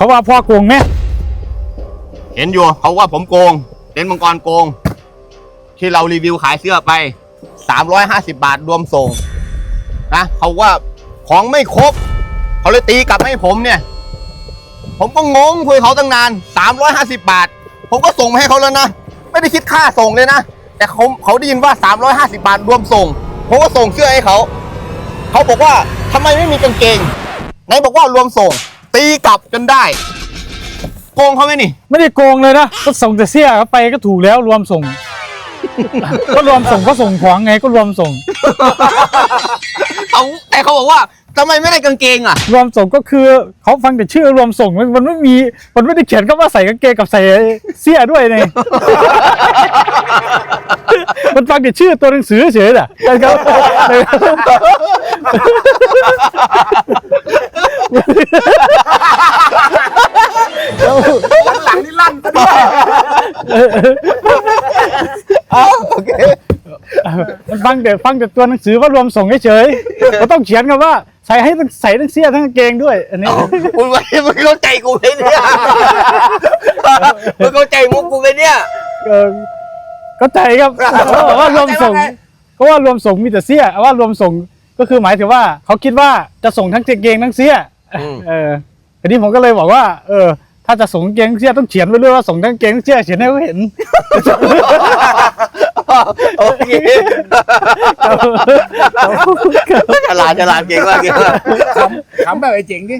เขาว่าพ่อโกงไหมเห็นอยู่เขาว่าผมโกงเต็นท์มังกรโกง ที่เรารีวิวขายเสื้อไป 350 บาทรวมส่งนะเขาว่าของไม่ครบ เขาเลยตีกลับให้ผมเนี่ย ผมก็งงคุยเขาตั้งนาน 350 บาท ผมก็ส่งมาให้เขาแล้วนะ ไม่ได้คิดค่าส่งเลยนะ แต่เขาเขาได้ยินว่า 350 บาทรวมส่ง ผมก็ส่งเสื้อให้เขา เขาบอกว่าทำไมไม่มีกางเกงไหนบอกว่ารวมส่ง ตีกลับจนได้ โกงเขาไหมนี่ ไม่ได้โกงเลยนะก็ส่งแต่เสี้ยเข้าไปก็ถูกแล้วรวมส่ง ก็รวมส่งก็ส่งของไงก็รวมส่ง เขาแต่เขาบอกว่าทำไมไม่ได้กางเกงอะ รวมส่งก็คือเขาฟังแต่ชื่อรวมส่งมันมันไม่มีมันไม่ได้เขียนก็ว่าใส่กางเกงกับใส่เสี้ยด้วยไง มันฟังแต่ชื่อตัวหนังสือเฉยๆน่ะนะครับ หลังนี่ลั่นซะด้วยโอเคมันฟังแต่ฟังแต่ตัวหนังสือว่ารวมส่งเฉยๆก็ต้องเขียนคำว่าใส่ให้ทั้งใส่ทั้งเสี้ยทั้งกางเกงด้วย อันนี้มึงไม่มึงเข้าใจกูไหมเนี่ยมึงเข้าใจมุกกูไหมเนี่ยเออก็ใจครับเพราะว่ารวมส่งเพราะว่ารวมส่งมีแต่เสี้ยว่ารวมส่งก็คือหมายถึงว่าเขาคิดว่าจะส่งทั้งกางเกงทั้งเสี้ย อืม เออทีนี้ผมก็เลยบอกว่า เออ ถ้าจะส่งกางเกงเสี้ยต้องเขียนไว้ด้วยว่าส่งทั้งกางเกงทั้งเสี้ยเขียนให้เขาเห็น โอเคฉลาดฉลาดเก่งมากเก่งมากขำแบบไอ้เจ๋งดิ